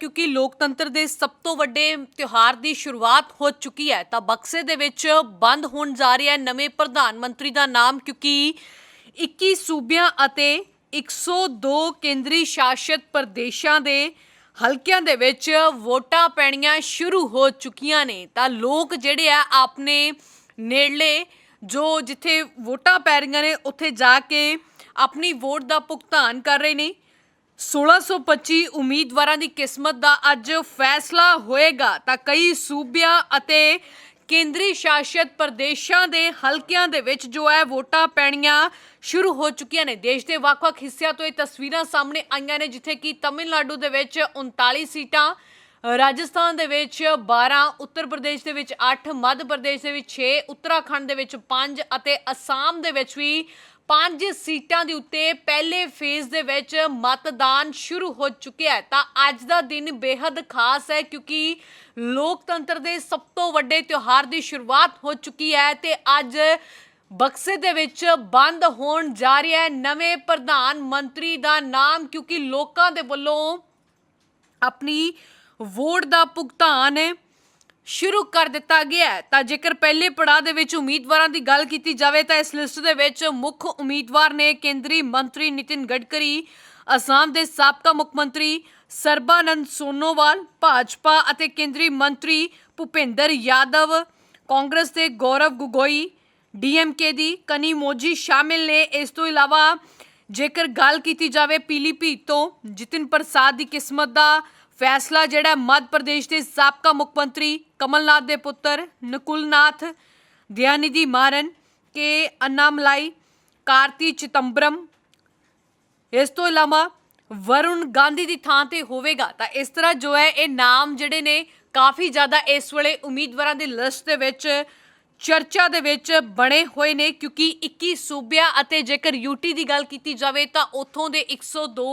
ਕਿਉਂਕਿ ਲੋਕਤੰਤਰ ਦੇ ਸਭ ਤੋਂ ਵੱਡੇ ਤਿਉਹਾਰ ਦੀ ਸ਼ੁਰੂਆਤ ਹੋ ਚੁੱਕੀ ਹੈ, ਤਾਂ ਬਕਸੇ ਦੇ ਵਿੱਚ ਬੰਦ ਹੋਣ ਜਾ ਰਿਹਾ ਹੈ ਨਵੇਂ ਪ੍ਰਧਾਨ ਮੰਤਰੀ ਦਾ ਨਾਮ, ਕਿਉਂਕਿ 21 ਸੂਬਿਆਂ ਅਤੇ 102 ਕੇਂਦਰੀ ਸ਼ਾਸਿਤ ਪ੍ਰਦੇਸ਼ਾਂ ਦੇ ਹਲਕਿਆਂ ਦੇ ਵਿੱਚ ਵੋਟਾਂ ਪੈਣੀਆਂ ਸ਼ੁਰੂ ਹੋ ਚੁੱਕੀਆਂ ਨੇ। ਤਾਂ ਲੋਕ ਜਿਹੜੇ ਆ, ਆਪਣੇ ਨੇੜਲੇ ਜੋ ਜਿੱਥੇ ਵੋਟਾਂ ਪੈ ਰਹੀਆਂ ਨੇ, ਉੱਥੇ ਜਾ ਕੇ ਆਪਣੀ ਵੋਟ ਦਾ ਭੁਗਤਾਨ ਕਰ ਰਹੇ ਨੇ। 1625 ਉਮੀਦਵਾਰਾਂ ਦੀ ਕਿਸਮਤ ਦਾ ਅੱਜ ਫੈਸਲਾ ਹੋਏਗਾ ਤਾਂ ਕਈ ਸੂਬਿਆਂ ਅਤੇ ਕੇਂਦਰੀ ਸ਼ਾਸਿਤ ਪ੍ਰਦੇਸ਼ਾਂ ਦੇ ਹਲਕਿਆਂ ਦੇ ਵਿੱਚ ਜੋ ਹੈ ਵੋਟਾਂ ਪੈਣੀਆਂ ਸ਼ੁਰੂ ਹੋ ਚੁੱਕੀਆਂ ਨੇ। ਦੇਸ਼ ਦੇ ਵੱਖ-ਵੱਖ ਹਿੱਸਿਆਂ ਤੋਂ ਇਹ ਤਸਵੀਰਾਂ ਸਾਹਮਣੇ ਆਈਆਂ ਨੇ, ਜਿੱਥੇ ਕਿ ਤਮਿਲਨਾਡੂ ਦੇ ਵਿੱਚ 39 ਸੀਟਾਂ, ਰਾਜਸਥਾਨ ਦੇ ਵਿੱਚ 12 ਉੱਤਰ ਪ੍ਰਦੇਸ਼ ਦੇ ਵਿੱਚ 8 ਮੱਧ ਪ੍ਰਦੇਸ਼ ਦੇ ਵਿੱਚ 6 ਉੱਤਰਾਖੰਡ ਦੇ ਵਿੱਚ 5 ਅਤੇ ਅਸਾਮ ਦੇ ਵਿੱਚ ਵੀ ਪੰਜ ਸੀਟਾਂ ਦੇ ਉੱਤੇ ਪਹਿਲੇ ਫੇਜ਼ ਦੇ ਵਿੱਚ ਮਤਦਾਨ ਸ਼ੁਰੂ ਹੋ ਚੁੱਕਿਆ ਹੈ। ਤਾਂ ਅੱਜ ਦਾ ਦਿਨ ਬੇहद ਖਾਸ ਹੈ ਕਿਉਂਕਿ ਲੋਕਤੰਤਰ ਦੇ ਸਭ ਤੋਂ ਵੱਡੇ ਤਿਉਹਾਰ ਦੀ ਸ਼ੁਰੂਆਤ ਹੋ ਚੁੱਕੀ ਹੈ ਤੇ ਅੱਜ ਬਕਸੇ ਦੇ ਵਿੱਚ ਬੰਦ ਹੋਣ ਜਾ ਰਿਹਾ ਹੈ। ਨਵੇਂ ਪ੍ਰਧਾਨ ਮੰਤਰੀ ਦਾ ਨਾਮ ਕਿਉਂਕਿ ਲੋਕਾਂ ਦੇ ਵੱਲੋਂ ਆਪਣੀ ਵੋਟ ਦਾ ਭੁਗਤਾਨ ਹੈ ਸ਼ੁਰੂ ਕਰ ਦਿੱਤਾ ਗਿਆ ਹੈ। ਤਾਂ ਜੇਕਰ ਪਹਿਲੇ ਪੜਾਅ ਦੇ ਵਿੱਚ ਉਮੀਦਵਾਰਾਂ ਦੀ ਗੱਲ ਕੀਤੀ ਜਾਵੇ ਤਾਂ ਇਸ ਲਿਸਟ ਦੇ ਵਿੱਚ ਮੁੱਖ ਉਮੀਦਵਾਰ ਨੇ ਕੇਂਦਰੀ ਮੰਤਰੀ ਨਿਤਿਨ ਗਡਕਰੀ, ਅਸਾਮ ਦੇ ਸਾਬਕਾ ਮੁੱਖ ਮੰਤਰੀ ਸਰਬਾਨੰਦ ਸੋਨੋਵਾਲ, ਭਾਜਪਾ ਅਤੇ ਕੇਂਦਰੀ ਮੰਤਰੀ ਭੁਪਿੰਦਰ ਯਾਦਵ, ਕਾਂਗਰਸ ਦੇ ਗੌਰਵ ਗਗੋਈ ਡੀਐਮਕੇ ਦੀ ਕਨੀ ਮੋਜੀ ਸ਼ਾਮਿਲ ਨੇ। ਇਸ ਤੋਂ ਇਲਾਵਾ ਜੇਕਰ ਗੱਲ ਕੀਤੀ ਜਾਵੇ ਪੀਲੀਭੀਤ ਤੋਂ, ਜਿਤਿਨ ਪ੍ਰਸਾਦ ਦੀ ਕਿਸਮਤ ਦਾ ਫੈਸਲਾ ਜਿਹੜਾ ਮੱਧ ਪ੍ਰਦੇਸ਼ ਦੇ ਸਾਬਕਾ ਮੁੱਖ ਮੰਤਰੀ ਕਮਲਨਾਥ ਦੇ ਪੁੱਤਰ ਨਕੁਲਨਾਥ ਦਿਆਨਿਧੀ ਮਾਰਨ, ਕੇ. ਅੰਨਾਮਲਾਈ, ਕਾਰਤੀ ਚਿਤੰਬਰਮ। ਇਸ ਤੋਂ ਇਲਾਵਾ ਵਰੁਣ ਗਾਂਧੀ ਦੀ ਥਾਂ ਤੇ ਹੋਵੇਗਾ। ਤਾਂ ਇਸ ਤਰ੍ਹਾਂ ਜੋ ਹੈ, ਇਹ ਨਾਮ ਜਿਹੜੇ ਨੇ ਕਾਫੀ ਜ਼ਿਆਦਾ ਇਸ ਵੇਲੇ ਉਮੀਦਵਾਰਾਂ ਦੀ ਲਿਸਟ ਦੇ ਵਿੱਚ ਚਰਚਾ ਦੇ ਵਿੱਚ ਬਣੇ ਹੋਏ ਨੇ ਕਿਉਂਕਿ 21 ਸੂਬਿਆਂ ਅਤੇ ਜੇਕਰ ਯੂਟੀ ਦੀ ਗੱਲ ਕੀਤੀ ਜਾਵੇ ਤਾਂ ਉੱਥੋਂ ਦੇ 102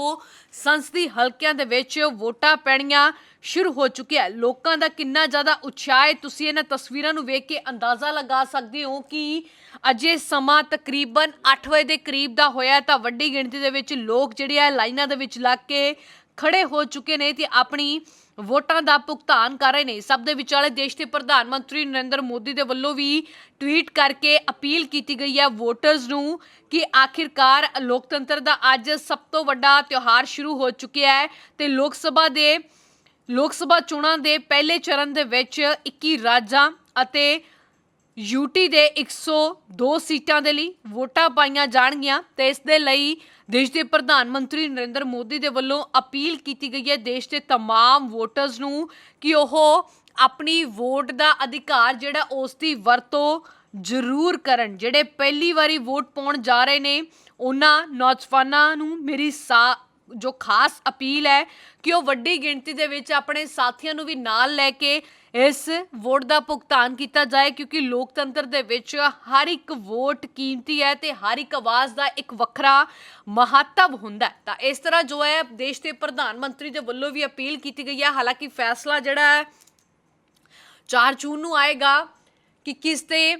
ਸੰਸਦੀ ਹਲਕਿਆਂ ਦੇ ਵਿੱਚ ਵੋਟਾਂ ਪੈਣੀਆਂ ਸ਼ੁਰੂ ਹੋ ਚੁੱਕਿਆ। ਲੋਕਾਂ ਦਾ ਕਿੰਨਾ ਜ਼ਿਆਦਾ ਉਤਸ਼ਾਹ ਹੈ, ਤੁਸੀਂ ਇਹਨਾਂ ਤਸਵੀਰਾਂ ਨੂੰ ਵੇਖ ਕੇ ਅੰਦਾਜ਼ਾ ਲਗਾ ਸਕਦੇ ਹੋ ਕਿ ਅਜੇ ਸਮਾਂ ਤਕਰੀਬਨ 8 ਵਜੇ ਦੇ ਕਰੀਬ ਦਾ ਹੋਇਆ ਤਾਂ ਵੱਡੀ ਗਿਣਤੀ ਦੇ ਵਿੱਚ ਲੋਕ ਜਿਹੜੇ ਆ ਲਾਈਨਾਂ ਦੇ ਵਿੱਚ ਲੱਗ ਕੇ ਖੜੇ ਹੋ ਚੁੱਕੇ ਨੇ ਤੇ ਆਪਣੀ ਵੋਟਾਂ ਦਾ ਭੁਗਤਾਨ ਕਰ ਰਹੇ ਨੇ। ਸਭ ਦੇ ਵਿਚਾਲੇ ਦੇਸ਼ ਦੇ ਪ੍ਰਧਾਨ ਮੰਤਰੀ ਨਰਿੰਦਰ ਮੋਦੀ ਦੇ ਵੱਲੋਂ ਵੀ ਟਵੀਟ ਕਰਕੇ ਅਪੀਲ ਕੀਤੀ ਗਈ ਹੈ ਵੋਟਰਸ ਨੂੰ ਕਿ ਆਖਿਰਕਾਰ ਲੋਕਤੰਤਰ ਦਾ ਅੱਜ ਸਭ ਤੋਂ ਵੱਡਾ ਤਿਉਹਾਰ ਸ਼ੁਰੂ ਹੋ ਚੁੱਕਿਆ ਹੈ ਤੇ ਲੋਕ ਸਭਾ ਦੇ, ਲੋਕ ਸਭਾ ਚੋਣਾਂ ਦੇ ਪਹਿਲੇ ਚਰਨ ਦੇ ਵਿੱਚ 21 ਰਾਜਾਂ ਅਤੇ ਯੂਟੀ ਦੇ 102 ਸੀਟਾਂ ਦੇ ਲਈ ਵੋਟਾਂ ਪਾਈਆਂ ਜਾਣਗੀਆਂ ਤੇ ਇਸ ਦੇ ਲਈ ਦੇਸ਼ ਦੇ ਪ੍ਰਧਾਨ ਮੰਤਰੀ ਨਰਿੰਦਰ ਮੋਦੀ ਦੇ ਵੱਲੋਂ ਅਪੀਲ ਕੀਤੀ ਗਈ ਹੈ ਦੇਸ਼ ਦੇ तमाम ਵੋਟਰਸ ਨੂੰ ਕਿ ਉਹ ਆਪਣੀ ਵੋਟ ਦਾ ਅਧਿਕਾਰ ਜਿਹੜਾ ਉਸ ਦੀ ਵਰਤੋਂ ਜ਼ਰੂਰ ਕਰਨ ਜਿਹੜੇ ਪਹਿਲੀ ਵਾਰੀ ਵੋਟ ਪਾਉਣ ਜਾ ਰਹੇ ਨੇ ਉਹਨਾਂ ਨੌਜਵਾਨਾਂ ਨੂੰ ਮੇਰੀ ਸਾ ਜੋ ਖਾਸ ਅਪੀਲ ਹੈ ਕਿ ਉਹ ਵੱਡੀ ਗਿਣਤੀ ਦੇ ਵਿੱਚ ਆਪਣੇ ਸਾਥੀਆਂ ਨੂੰ ਵੀ ਨਾਲ ਲੈ ਕੇ ਇਸ ਵੋਟ ਦਾ ਭੁਗਤਾਨ ਕੀਤਾ ਜਾਏ, ਕਿਉਂਕਿ ਲੋਕਤੰਤਰ ਦੇ ਵਿੱਚ ਹਰ ਇੱਕ ਵੋਟ ਕੀਮਤੀ ਹੈ ਤੇ ਹਰ ਇੱਕ ਆਵਾਜ਼ ਦਾ ਇੱਕ ਵੱਖਰਾ ਮਹੱਤਵ ਹੁੰਦਾ ਹੈ। ਤਾਂ ਇਸ ਤਰ੍ਹਾਂ ਜੋ ਹੈ, ਦੇਸ਼ ਦੇ ਪ੍ਰਧਾਨ ਮੰਤਰੀ ਦੇ ਵੱਲੋਂ ਵੀ ਅਪੀਲ ਕੀਤੀ ਗਈ ਹੈ। ਹਾਲਾਂਕਿ ਫੈਸਲਾ ਜਿਹੜਾ ਹੈ 4 ਜੂਨ ਨੂੰ ਆਏਗਾ ਕਿ ਕਿਸ ਤੇ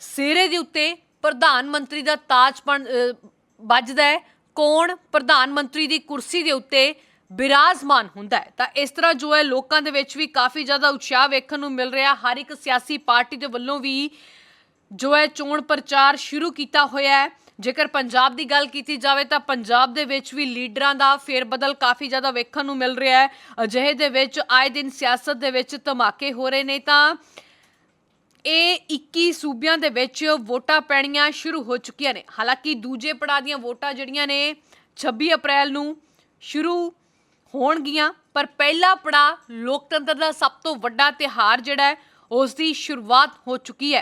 ਸਿਰੇ ਦੇ ਉੱਤੇ ਪ੍ਰਧਾਨ ਮੰਤਰੀ ਦਾ ਤਾਜ ਬਣ ਵੱਜਦਾ ਹੈ। ਕੌਣ ਪ੍ਰਧਾਨ ਮੰਤਰੀ ਦੀ ਕੁਰਸੀ ਦੇ ਉੱਤੇ ਬਿਰਾਜਮਾਨ ਹੁੰਦਾ ਹੈ? ਤਾਂ ਇਸ ਤਰ੍ਹਾਂ ਜੋ ਹੈ, ਲੋਕਾਂ ਦੇ ਵਿੱਚ ਵੀ ਕਾਫੀ ਜ਼ਿਆਦਾ ਉਤਸ਼ਾਹ ਵੇਖਣ ਨੂੰ ਮਿਲ ਰਿਹਾ। ਹਰ ਇੱਕ ਸਿਆਸੀ ਪਾਰਟੀ ਦੇ ਵੱਲੋਂ ਵੀ ਜੋ ਹੈ, ਚੋਣ ਪ੍ਰਚਾਰ ਸ਼ੁਰੂ ਕੀਤਾ ਹੋਇਆ ਹੈ। ਜੇਕਰ ਪੰਜਾਬ ਦੀ ਗੱਲ ਕੀਤੀ ਜਾਵੇ, ਤਾਂ ਪੰਜਾਬ ਦੇ ਵਿੱਚ ਵੀ ਲੀਡਰਾਂ ਦਾ ਫੇਰਬਦਲ ਕਾਫੀ ਜ਼ਿਆਦਾ ਵੇਖਣ ਨੂੰ ਮਿਲ ਰਿਹਾ ਹੈ। ਅਜਿਹੇ ਦੇ ਵਿੱਚ ਆਏ ਦਿਨ ਸਿਆਸਤ ਦੇ ਵਿੱਚ ਧਮਾਕੇ ਹੋ ਰਹੇ ਨੇ। ਤਾਂ ਇਹ 21 ਸੂਬਿਆਂ ਦੇ ਵਿੱਚ ਵੋਟਾਂ ਪੈਣੀਆਂ ਸ਼ੁਰੂ ਹੋ ਚੁੱਕੀਆਂ ਨੇ। ਹਾਲਾਂਕਿ ਦੂਜੇ ਪੜਾਅ ਦੀਆਂ ਵੋਟਾਂ ਜਿਹੜੀਆਂ ਨੇ 26 ਅਪ੍ਰੈਲ ਨੂੰ ਸ਼ੁਰੂ ਹੋਣਗੀਆਂ, ਪਰ ਪਹਿਲਾ ਪੜਾਅ ਲੋਕਤੰਤਰ ਦਾ ਸਭ ਤੋਂ ਵੱਡਾ ਤਿਹਾਰ ਜਿਹੜਾ ਹੈ, ਉਸ ਦੀ ਸ਼ੁਰੂਆਤ ਹੋ ਚੁੱਕੀ ਹੈ।